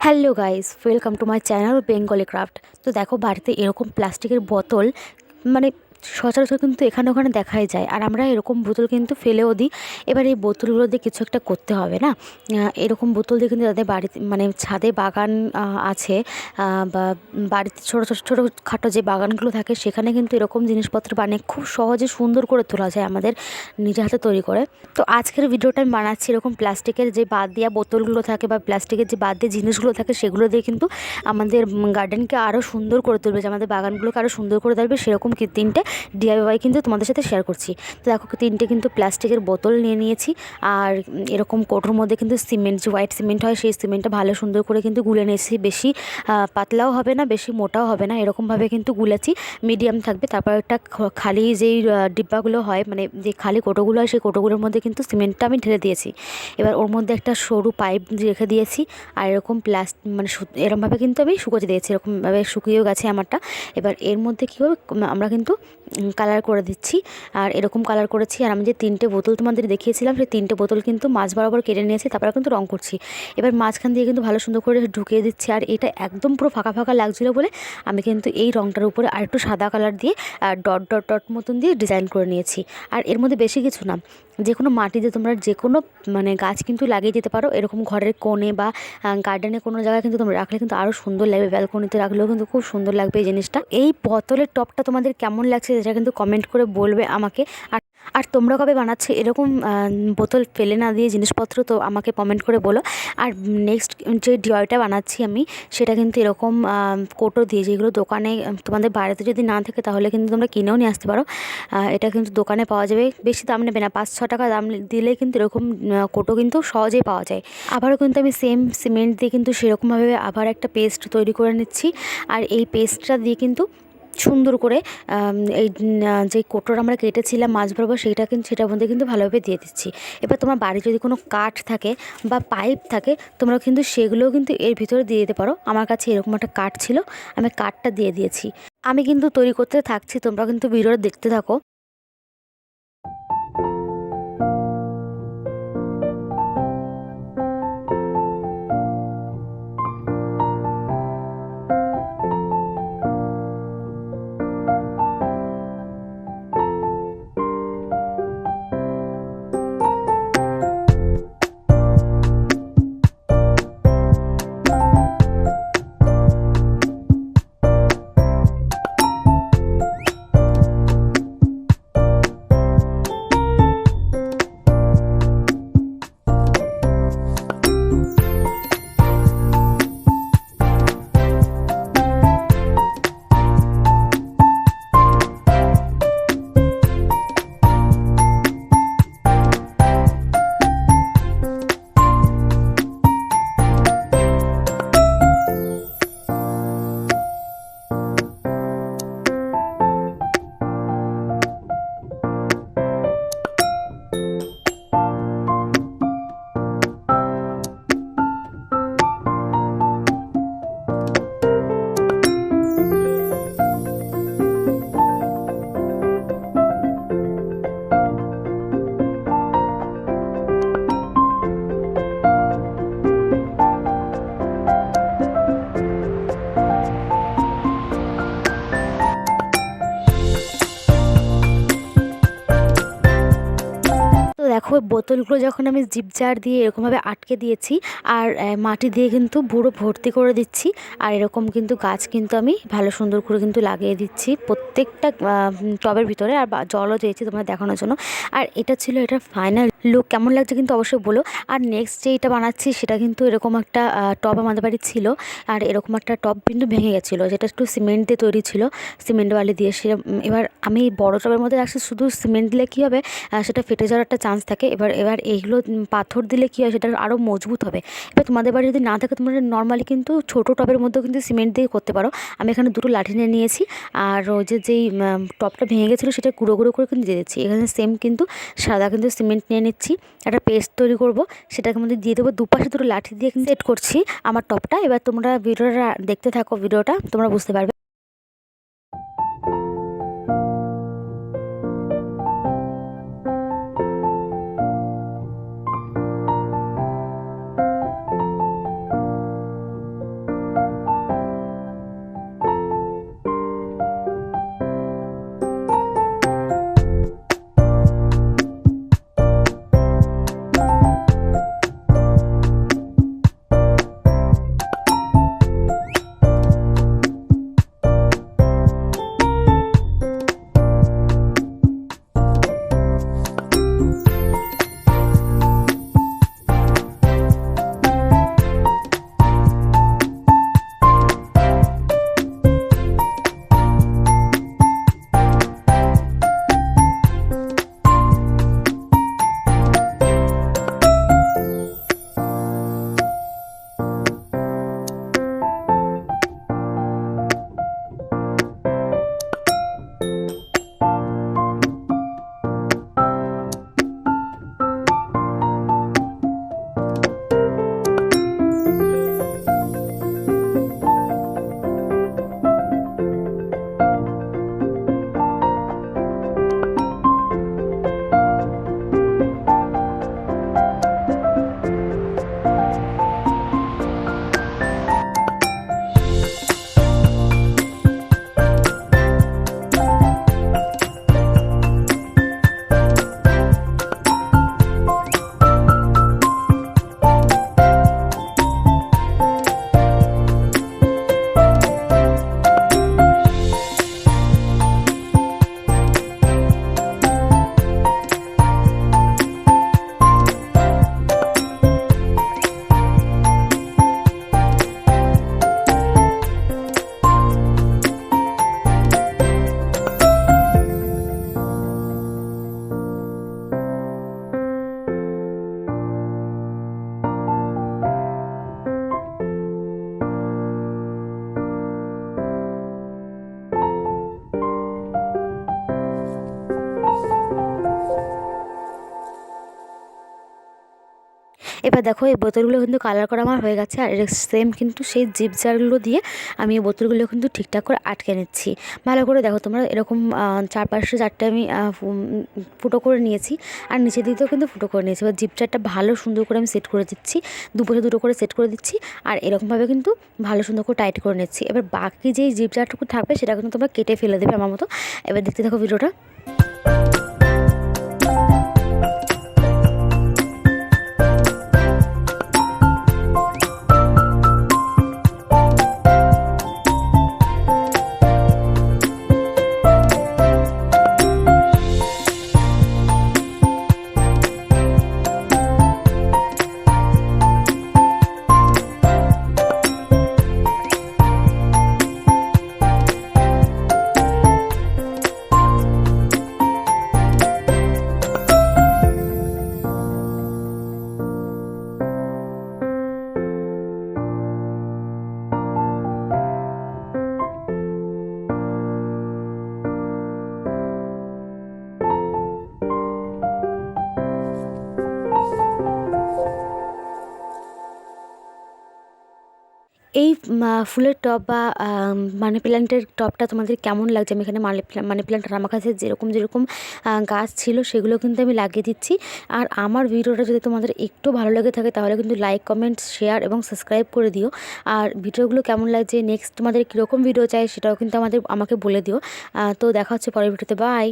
Hello guys welcome to my channel Bengali craft তো দেখো, বাড়িতে এরকম প্লাস্টিকের বোতল মানে সচরাচর কিন্তু এখানে ওখানে দেখাই যায়। আর আমরা এরকম বোতল কিন্তু ফেলেও দিই। এবার এই বোতলগুলো দিয়ে কিছু একটা করতে হবে, না? এরকম বোতল দিয়ে কিন্তু তাদের বাড়িতে মানে ছাদে বাগান আছে বা বাড়িতে ছোটো ছোটো ছোটো খাটো যে বাগানগুলো থাকে, সেখানে কিন্তু এরকম জিনিসপত্র বানিয়ে খুব সহজে সুন্দর করে তোলা যায় আমাদের নিজের হাতে তৈরি করে। তো আজকের ভিডিওটা আমি বানাচ্ছি এরকম প্লাস্টিকের যে বাদ দেওয়া বোতলগুলো থাকে বা প্লাস্টিকের যে বাদ দিয়ে জিনিসগুলো থাকে, সেগুলো দিয়ে কিন্তু আমাদের গার্ডেনকে আরও সুন্দর করে তুলবে, যে আমাদের বাগানগুলোকে আরও সুন্দর করে তুলবে, সেরকম তিনটে ডিআইওয়াই কিন্তু তোমাদের সাথে শেয়ার করছি। তো দেখো তিনটে কিন্তু প্লাস্টিকের বোতল নিয়ে নিয়েছি। আর এরকম কোটোর মধ্যে কিন্তু সিমেন্ট যে হোয়াইট সিমেন্ট হয়, সেই সিমেন্টটা ভালো সুন্দর করে কিন্তু গুলে নিয়েছি। বেশি পাতলাও হবে না, বেশি মোটাও হবে না। এরকমভাবে কিন্তু গুলেছি। মিডিয়াম থাকবে। তারপর একটা খালি যেই ডিব্বাগুলো হয় মানে যে খালি কোটোগুলো হয়, সেই কোটোগুলোর মধ্যে কিন্তু সিমেন্টটা আমি ঢেলে দিয়েছি। এবার ওর মধ্যে একটা সরু পাইপ রেখে দিয়েছি। আর এরকম প্লাস মানে এরমভাবে কিন্তু আমি শুকোতে দিয়েছি। এরকমভাবে শুকিয়েও গেছে আমারটা। এবার এর মধ্যে কী হবে? আমরা কিন্তু কালার করে দিচ্ছি। আর এরকম কালার করেছি। আর আমি যে তিনটে বোতল তোমাদের দেখিয়েছিলাম, সেই তিনটে বোতল কিন্তু মাছ বরাবর কেটে নিয়েছি, তারপরে কিন্তু রং করছি। এবার মাঝখান দিয়ে কিন্তু ভালো সুন্দর করে ঢুকিয়ে দিচ্ছি। আর এটা একদম পুরো ফাঁকা ফাঁকা লাগছিল বলে আমি কিন্তু এই রংটার উপরে আর একটু সাদা কালার দিয়ে, আর ডট ডট ডট মতন দিয়ে ডিজাইন করে নিয়েছি। আর এর মধ্যে বেশি কিছু না। যে কোনো মাটিতে তোমরা যে কোনো মানে গাছ কিন্তু লাগিয়ে দিতে পারো। এরকম ঘরের কোণে বা গার্ডেনে কোনো জায়গায় কিন্তু তোমরা রাখলে কিন্তু আরও সুন্দর লাগবে। ব্যালকনিতে রাখলেও কিন্তু খুব সুন্দর লাগবে এই জিনিসটা। এই বোতলের টপটা তোমাদের কেমন লাগছে সেটা কিন্তু কমেন্ট করে বলবে আমাকে। আর আর তোমরা কবে বানাচ্ছে? এরকম বোতল ফেলে না দিয়ে জিনিসপত্র তো আমাকে কমেন্ট করে বলো। আর নেক্সট যে ডিওয়টা বানাচ্ছি আমি, সেটা কিন্তু এরকম কোটো দিয়ে যেগুলো দোকানে, তোমাদের বাড়িতে যদি না থাকে তাহলে কিন্তু তোমরা কিনেও নিয়ে আসতে পারো। এটা কিন্তু দোকানে পাওয়া যাবে। বেশি দাম নেবে না পাঁচ ছ টাকা দাম দিলে কিন্তু এরকম কোটো কিন্তু সহজেই পাওয়া যায়। আবারও কিন্তু আমি সেম সিমেন্ট দিয়ে কিন্তু সেরকমভাবে আবার একটা পেস্ট তৈরি করে নিচ্ছি। আর এই পেস্টটা দিয়ে কিন্তু সুন্দর করে এই যে কোটোর আমরা কেটেছিলাম মাছ বরাবর সেইটা কিন্তু সেটার মধ্যে কিন্তু ভালোভাবে দিয়ে দিচ্ছি। এবার তোমার বাড়ি যদি কোনো কাঠ থাকে বা পাইপ থাকে, তোমরা কিন্তু সেগুলোও কিন্তু এর ভিতরে দিয়ে দিতে পারো। আমার কাছে এরকম একটা কাঠ ছিল, আমি কাঠটা দিয়ে দিয়েছি। আমি কিন্তু তৈরি করতে থাকছি, তোমরা কিন্তু ভিডিওটা দেখতে থাকো। দেখো, বোতলগুলো যখন আমি জিপ জার দিয়ে এরকমভাবে আটকে দিয়েছি, আর মাটি দিয়ে কিন্তু পুরো ভর্তি করে দিচ্ছি, আর এরকম কিন্তু গাছ কিন্তু আমি ভালো সুন্দর করে কিন্তু লাগিয়ে দিচ্ছি প্রত্যেকটা টবের ভিতরে, আর জলও দিয়েছি তোমরা দেখানোর জন্য। আর এটা ছিল এটা ফাইনাল লুক কেমন লাগছে কিন্তু অবশ্যই বলো। আর নেক্সট যেটা বানাচ্ছি, সেটা কিন্তু এরকম একটা টব আমাদের বাড়ি ছিল, আর এরকম একটা টব কিন্তু ভেঙে গেছিল, যেটা একটু সিমেন্ট দিয়ে তৈরি ছিল সিমেন্ট বালি দিয়ে সে এবার আমি বড় টবের মধ্যে রাখছি শুধু সিমেন্ট দিলে কী হবে সেটা ফেটে যাওয়ার একটা চান্স থাকে এবার এবার এইগুলো পাথর দিলে কী হয়, সেটা আরও মজবুত হবে। এবার তোমাদের বাড়ি যদি না থাকে, তোমরা নর্মালি কিন্তু ছোটো টবের মধ্যেও কিন্তু সিমেন্ট দিয়ে করতে পারো। আমি এখানে দুটো লাঠি নিয়ে নিয়েছি, আর ওই যে, যেই টবটা ভেঙে গেছিল, সেটা গুঁড়ো গুঁড়ো করে কিন্তু দিয়ে দিচ্ছি। এখানে সেম কিন্তু সাদা কিন্তু সিমেন্ট নিয়ে নিচ্ছি। একটা পেস্ট তৈরি করব, সেটাকে মধ্যে দিয়ে দেবো। দুপাশে দুটো লাঠি দিয়ে কিন্তু সেট করছি আমার টপটা এবার তোমরা ভিডিওটা দেখতে থাকো, ভিডিওটা, তোমরা বুঝতে পারবে। এবার দেখো এই বোতলগুলো কিন্তু কালার করা আমার হয়ে গেছে, আর সেম কিন্তু সেই জিপ জারগুলো দিয়ে আমি এই বোতলগুলো কিন্তু ঠিকঠাক করে আটকে নিচ্ছি। ভালো করে দেখো তোমরা এরকম চার পাঁচটা চারটে আমি ফুটো করে নিয়েছি, আর নিচের দিকেও কিন্তু ফুটো করে নিয়েছি। এবার জিপ জারটা ভালো সুন্দর করে আমি সেট করে দিচ্ছি, দুপাশে দুটো করে সেট করে দিচ্ছি, আর এরকমভাবে কিন্তু ভালো সুন্দর করে টাইট করে নিচ্ছি। এবার বাকি যেই জিপ জারটুকু থাকবে সেটা কিন্তু তোমরা কেটে ফেলে দেবে আমার মতো। এবার দেখতে থাকো ভিডিওটা এই ফুলের টব বা মানি প্ল্যান্টের টবটা তোমাদের কেমন লাগছে? আমি এখানে মানি মানি প্ল্যান্ট আমার কাছে যেরকম যেরকম গাছ ছিল সেগুলো কিন্তু আমি লাগিয়ে দিচ্ছি। আর আমার ভিডিওটা যদি তোমাদের একটু ভালো লেগে থাকে তাহলে কিন্তু লাইক, কমেন্ট, শেয়ার এবং সাবস্ক্রাইব করে দিও। আর ভিডিওগুলো কেমন লাগছে? নেক্সট তোমাদের কীরকম ভিডিও চাই সেটাও কিন্তু আমাদের, আমাকে বলে দিও। তো দেখা হচ্ছে পরের ভিডিওতে। বাই!